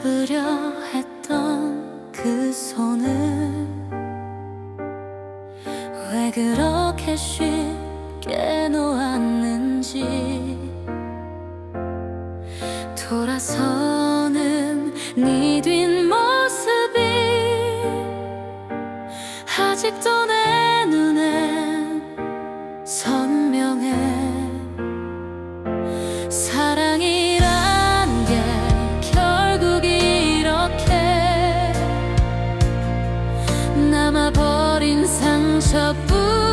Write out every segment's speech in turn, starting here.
잡으려 했던 그 손을 왜 그렇게 쉽게 놓았는지 돌아서 상처뿐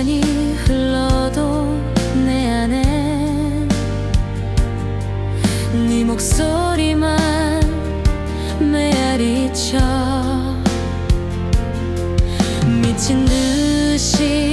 시간이 흘러도 내 안에 네 목소리만 메아리쳐 미친 듯이